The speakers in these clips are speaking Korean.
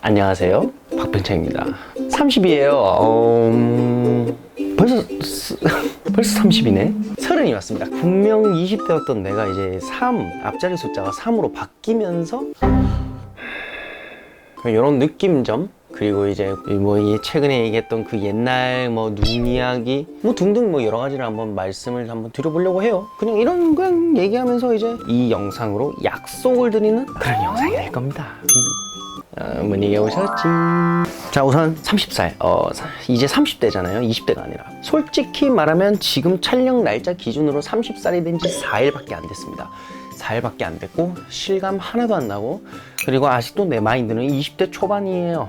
안녕하세요. 박병창입니다. 30이에요. 어, 음, 벌써, 스- 벌써 30이네? 서른이 왔습니다. 분명 20대였던 내가 이제 3, 앞자리 숫자가 3으로 바뀌면서 이런 느낌점 그리고 이제 뭐이 최근에 얘기했던 그 옛날 뭐 눈 이야기 뭐 등등 뭐 여러 가지를 한번 말씀을 한번 드려보려고 해요. 그냥 이런 그냥 얘기하면서 이제 이 영상으로 약속을 드리는 그런 영상이 될 겁니다. 어, 어머니가 오셨지. 자, 우선 30살. 어, 사- 이제 30대잖아요. 20대가 아니라. 솔직히 말하면 지금 촬영 날짜 기준으로 30살이 된 지 4일밖에 안 됐습니다. 4일밖에 안 됐고, 실감 하나도 안 나고, 그리고 아직도 내 마인드는 20대 초반이에요.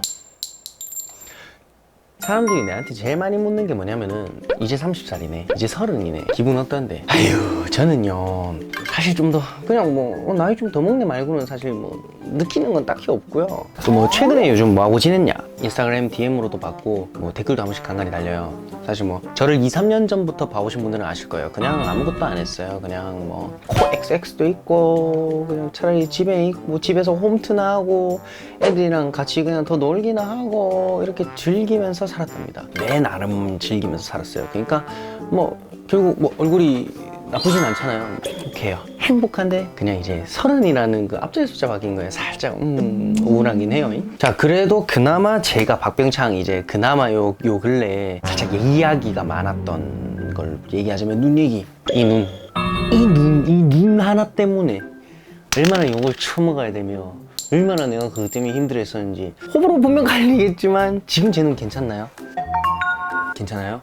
사람들이 내한테 제일 많이 묻는 게 뭐냐면은 이제 30살이네 이제 30이네. 기분 어떤데? 아유 저는요 사실 좀 더 그냥 뭐 어, 나이 좀 더 먹네 말고는 사실 뭐 느끼는 건 딱히 없고요. 또 뭐 최근에 요즘 뭐 하고 지냈냐? 인스타그램 DM으로도 받고 뭐 댓글도 한 번씩 간간히 달려요. 사실 뭐 저를 2, 3년 전부터 봐오신 분들은 아실 거예요. 그냥 아무것도 안 했어요. 그냥 뭐 코 XX도 있고 그냥 차라리 집에 있고 뭐 집에서 홈트나 하고 애들이랑 같이 그냥 더 놀기나 하고 이렇게 즐기면서 살 았답니다. 내 나름 즐기면서 살았어요. 그러니까 뭐 결국 뭐 얼굴이 나쁘진 않잖아요. 행복해요. 행복한데 그냥 이제 서른이라는 그 앞자리 숫자 바뀐 거에 살짝 음 우울하긴 해요. 자 그래도 그나마 제가 박병창 이제 그나마 요, 요 근래에 살짝 이야기가 많았던 걸 얘기하자면 눈 얘기 이 눈 이 눈 이 눈 하나 때문에 얼마나 욕을 처먹어야 되며 얼마나 내가 그것 때문에 힘들었었는지 호불호 분명 갈리겠지만 지금 쟤는 괜찮나요? 괜찮아요?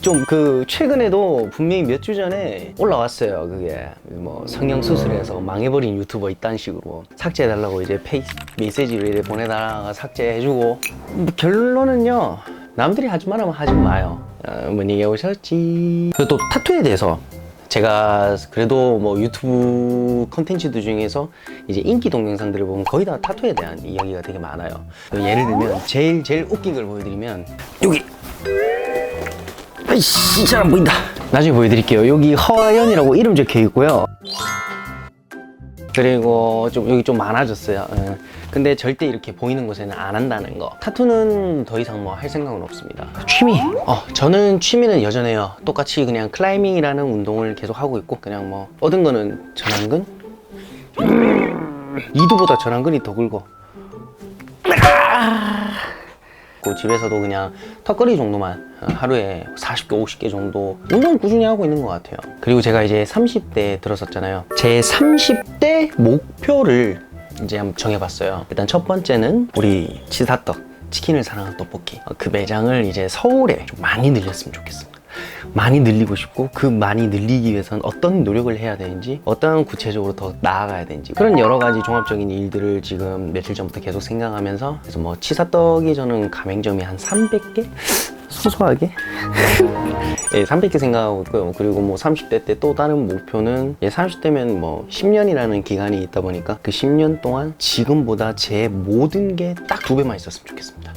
좀 그 최근에도 분명히 몇 주 전에 올라왔어요 그게. 뭐 성형 수술해서 망해버린 유튜버 이딴 식으로 삭제해달라고 이제 페이 메시지를 이렇게 보내다가 삭제해주고. 뭐 결론은요 남들이 하지 말라면 하지 마요. 어, 어머니가 오셨지. 그리고 또 타투에 대해서 제가 그래도 뭐 유튜브 컨텐츠들 중에서 이제 인기 동영상들을 보면 거의 다 타투에 대한 이야기가 되게 많아요. 예를 들면 제일 제일 웃긴 걸 보여드리면 여기 아이씨 잘 안 보인다. 나중에 보여드릴게요. 여기 허아연이라고 이름 적혀 있고요. 그리고 좀 여기 좀 많아졌어요. 예. 근데 절대 이렇게 보이는 곳에는 안 한다는 거. 타투는 더 이상 뭐 할 생각은 없습니다. 취미. 어, 저는 취미는 여전해요. 똑같이 그냥 클라이밍이라는 운동을 계속 하고 있고 그냥 뭐 얻은 거는 전완근. 이두보다 전완근이 더 굵어. 그 집에서도 그냥 턱걸이 정도만 어, 하루에 40개, 50개 정도 운동을 꾸준히 하고 있는 것 같아요. 그리고 제가 이제 30대 들었었잖아요. 제 30대 목표를 이제 한번 정해봤어요. 일단 첫 번째는 우리 치사떡, 치킨을 사랑하는 떡볶이. 어, 그 매장을 이제 서울에 좀 많이 늘렸으면 좋겠습니다. 많이 늘리고 싶고 그 많이 늘리기 위해서는 어떤 노력을 해야 되는지 어떤 구체적으로 더 나아가야 되는지 그런 여러 가지 종합적인 일들을 지금 며칠 전부터 계속 생각하면서 그래서 뭐 치사떡이 저는 가맹점이 한 300개 소소하게 예, 300개 생각하고 있고요. 그리고 뭐 30대 때 또 다른 목표는 예, 30대면 뭐 10년이라는 기간이 있다 보니까 그 10년 동안 지금보다 제 모든 게 딱 두 배만 있었으면 좋겠습니다.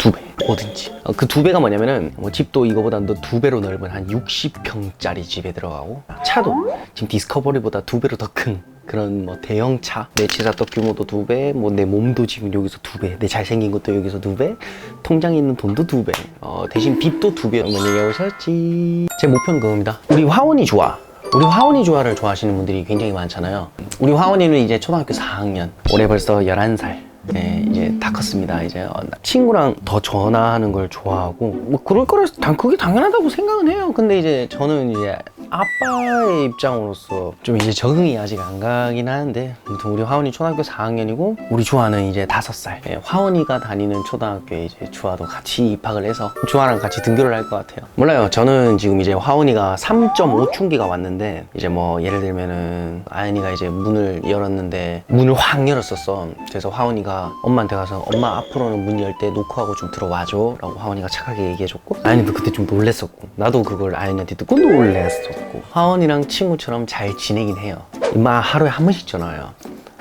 딱두 배. 뭐든지. 그두 배가 뭐냐면은 뭐 집도 이거보다 더두 배로 넓은 한 60평짜리 집에 들어가고 차도 지금 디스커버리보다 두 배로 더 큰 그런 뭐 대형 차, 내 치사떡 규모도 두 배, 뭐 내 몸도 지금 여기서 두 배, 내 잘생긴 것도 여기서 두 배, 통장에 있는 돈도 두 배, 어, 대신 빚도 두 배. 어머니가 오셨지. 제 목표는 그겁니다. 우리 화원이 좋아. 우리 화원이 좋아를 좋아하시는 분들이 굉장히 많잖아요. 우리 화원이는 이제 초등학교 4학년, 올해 벌써 11살. 네, 이제 다 컸습니다. 이제 친구랑 더 전화하는 걸 좋아하고 뭐 그럴 거라 당 그게 당연하다고 생각은 해요. 근데 이제 저는 이제 아빠의 입장으로서 좀 이제 적응이 아직 안 가긴 하는데 아무튼 우리 화원이 초등학교 4학년이고 우리 주아는 이제 5살. 예, 화원이가 다니는 초등학교에 이제 주아도 같이 입학을 해서 주아랑 같이 등교를 할 것 같아요. 몰라요. 저는 지금 이제 화원이가 3.5춘기가 왔는데 이제 뭐 예를 들면은 아연이가 이제 문을 열었는데 문을 확 열었었어. 그래서 화원이가 엄마한테 가서 엄마 앞으로는 문 열 때 노크하고 좀 들어와줘 라고 화원이가 착하게 얘기해줬고 아연이도 그때 좀 놀랬었고 나도 그걸 아연이한테 듣고 놀랬 없고 화원이랑 친구처럼 잘 지내긴 해요. 엄마 하루에 한 번씩 전화해요.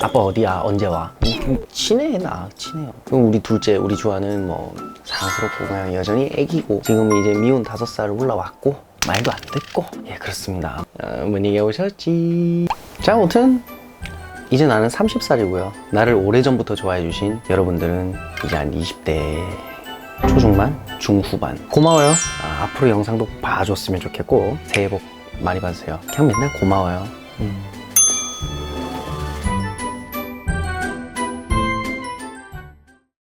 아빠 어디야? 언제 와? 음, 친해 나 친해요. 그럼 우리 둘째 우리 주아는 뭐 사랑스럽고 그냥 여전히 애기고 지금 이제 미운 다섯 살 올라왔고 말도 안 듣고. 예 그렇습니다. 어, 어머니가 오셨지. 자 아무튼 이제 나는 30살이고요. 나를 오래전부터 좋아해 주신 여러분들은 이제 한 20대 초중반 중후반. 고마워요. 아, 앞으로 영상도 봐줬으면 좋겠고 새해 복 많이 봐주세요. 그냥 맨날 고마워요. 음.